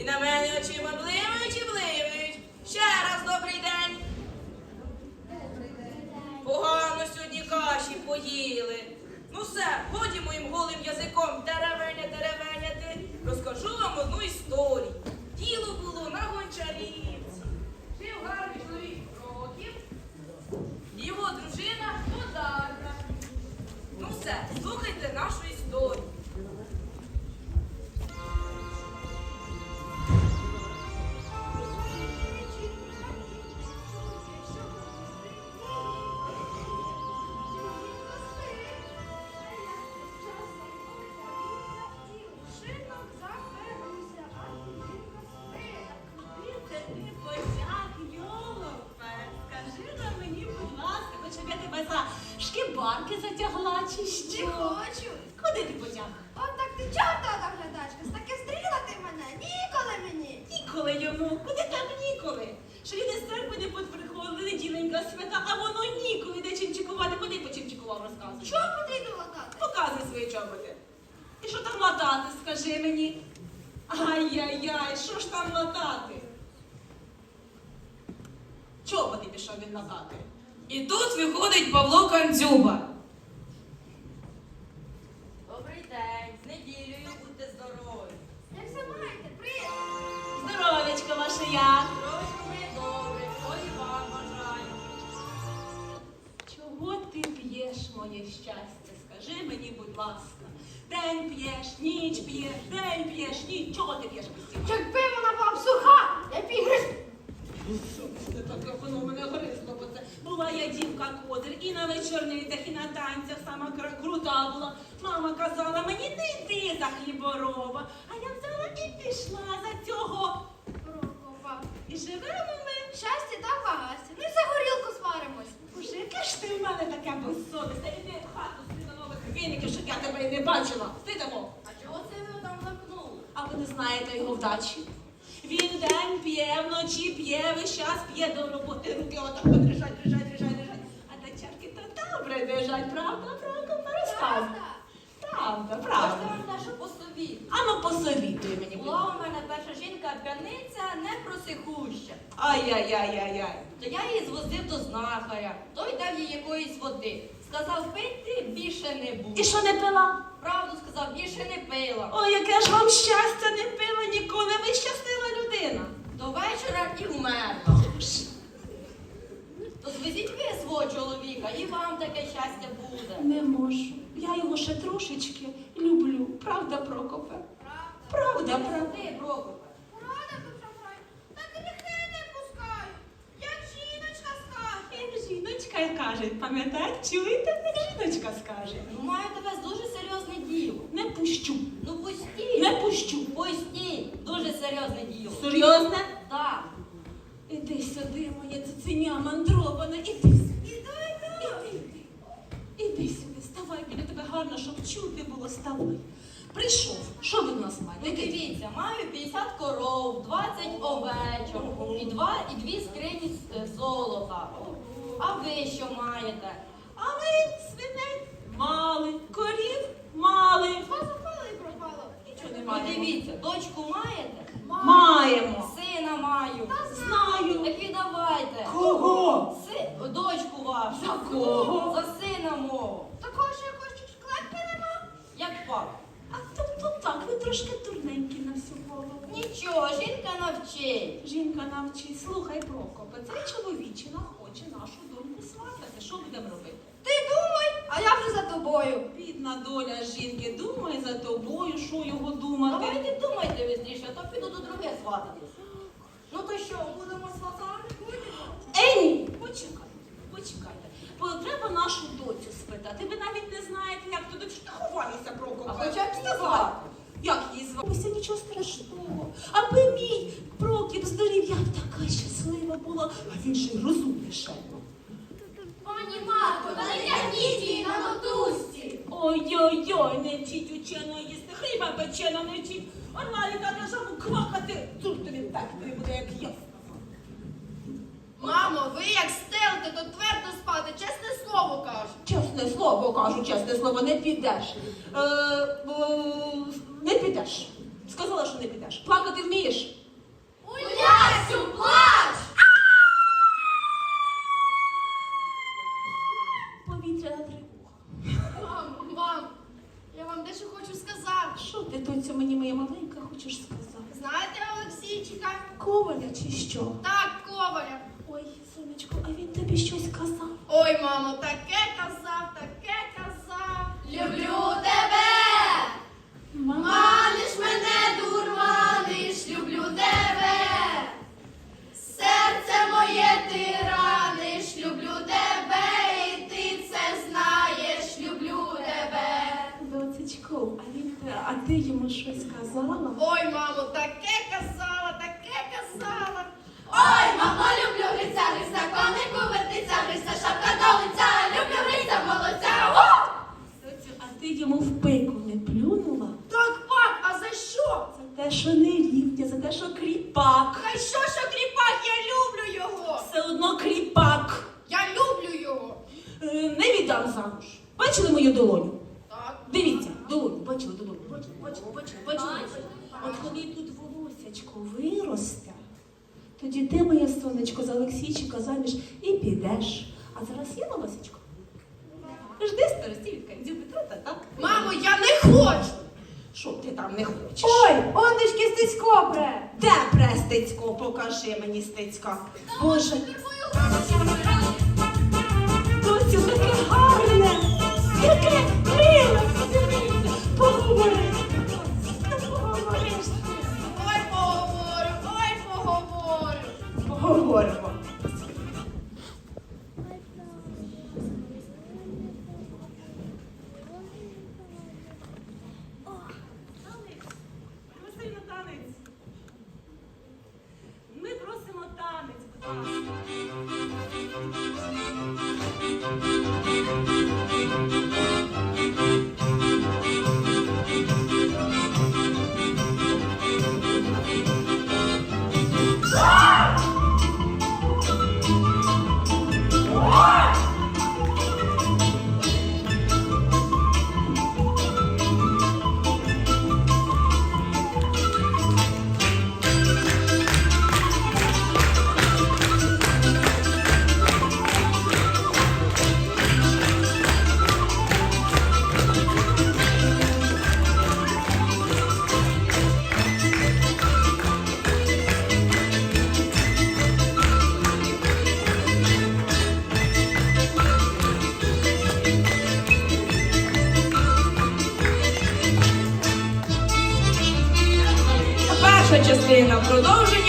І на мене очима бливають і бливають. Ще раз добрий день. Погано сьогодні каші поїли. Ну все, годі моїм голим язиком теревеня, теревеняти. Розкажу вам одну історію. Діло було на гончарівці. Жив гарний чоловік Прокіп, і його дружина Подарка. Ну все, слухайте нашу історію. Шкибарки затягла чи Не що? хочу. Куди ти потяг? От так ти чорта доглядачка, з таки стріла ти мене. Ніколи мені. Ніколи йому, куди там ніколи? Що він із церкви не подприходили, неділенька свята, а воно ніколи де чимчикувати. Куди почимчикував, розказуй. Що потрібно латати? Показуй свої чоботи. І що там латати, скажи мені? Ай-яй-яй, що ж там латати? Чоботи пішов він латати. І тут виходить Павло Кандзюба. Добрий день, з неділею будьте здорові. Як все маєте? Привіт. Здоровечко ваше як? Здоров'я ми добре, що і вам бажаю. Чого ти п'єш моє щастя? Скажи мені, будь ласка. День п'єш, ніч п'єш, день п'єш, ніч. Чого ти п'єш постійно? Якби вона була б суха, я б її гриз. Це таке воно мене гризло, була я дівка козир і на вечорницях, і на танцях сама крута була. Мама казала мені, не йди за хліборова. А я взяла і пішла за цього. Прокопа. І живемо ми. Щастя та багаття. Ми за горілку сваримось. Боже, яке ж ти в мене таке безсовісне. Іди в хату з нових віників, щоб я тебе і не бачила. Стидимо. А чого це ви там замкнули? А ви не знаєте його вдачі? Він день п'є, вночі п'є, весь час п'є до роботи, руки отак от дрижать, дрижать, дрижать, дрижать. А та чарки то добре дрижать, правда, правда, розказуй. Правда, правда. вам нашу посовіт. Ану посовітуй мені. Була у мене перша жінка п'яниця не просихуща. Ай-яй-яй-яй-яй. То я її звозив до знахаря. Той дав їй якоїсь води. Сказав, пити більше не буду. І що не пила? Правду сказав, більше не пила. Ой, яке ж вам щастя не пила ніколи, ви людина. До вечора і вмерла. То звезіть ви свого чоловіка, і вам таке щастя буде. Не можу. Я його ще трошечки люблю. Правда, Прокопе? Правда, правда. Ти, Прокопе. Рада шахрай. Гріхи не пускаю. Як жіночка скаже. Як жіночка каже, пам'ятаєте, чуєте, як жіночка скаже. Ну, маю тебе з дуже серйозне діло. Не пущу, Ну пусті. не пущу. Пусті. Дуже серйозне діло. Серйозне? Так. Іди сюди, моя цуценя мандрована, іди сюди. Іди, іди. Іди сюди, ставай, біля тебе гарно, щоб чути було, ставай. Прийшов. Що ви в нас Ну маєте? дивіться, маю 50 коров, 20 овечок і, два, і дві скрині з- е, золота. А ви що маєте? А ми свиней мали, корів мали. Що запало і пропало? Нічого не Ну дивіться, дочку маєте? Маємо. Сина маю. Знаю. Так і давайте. Кого? Си... Дочку вашу. За кого? За сина мого. Такого, що я хочу шклепки нема. Як пап. А тобто так, ви трошки турненькі на всю голову. Нічого, жінка навчить. Жінка навчить, слухай, Прокопе, цей чоловічина хоче нашу доньку сватати. Що будемо робити? Ти думай, а я вже за тобою. Бідна доля жінки, думай за тобою, що його думати. Давайте думайте вистріше, а то піду до друге свататись. Ну то що, будемо сватати? Будемо. Ей, ні, почекайте, почекайте. Бо треба нашу доцю спитати. Ви навіть не знаєте, як туди ховалися, Прокопе. А хоча б звати? Як її звати? Ось нічого страшного. Аби мій Прокіп здорів, я б така щаслива була, а він ще й розумніше. Пані Марко, та не тягніть її на мотузці. Ой-ой-ой, не вчіть учено їсти, хліба печено не вчіть. Орлаліка кажу квакати, тут тобі пекти буде, як я. Мамо, ви як стелите, то твердо спати, чесне слово кажу. Чесне слово, кажу, чесне слово, не підеш. Е, е, не підеш. Сказала, що не підеш. Плакати вмієш? Улясю, плач! Повітряна тривога. Мам, мам, я вам дещо хочу сказати. Що ти, доцю, мені моя маленька, хочеш сказати? Знаєте Олексійчика? Коваля чи що? Так, коваля. А він тобі щось казав? Ой, мамо, таке казав, віддам замуж. Бачили мою долоню? Так. Дивіться, долоню, бачили долоню, бачили, бачили, бачили, бачили. От коли тут волосячко виросте, тоді ти, моє сонечко, за Олексійчика заміж і підеш. А зараз є волосечко? Жди старості від кандзю та так? Мамо, я не хочу. Що ти там не хочеш? Ой, он ж кістечко пре. Де престицько? Покажи мені стицька. Боже, Поговоримо. Продовження.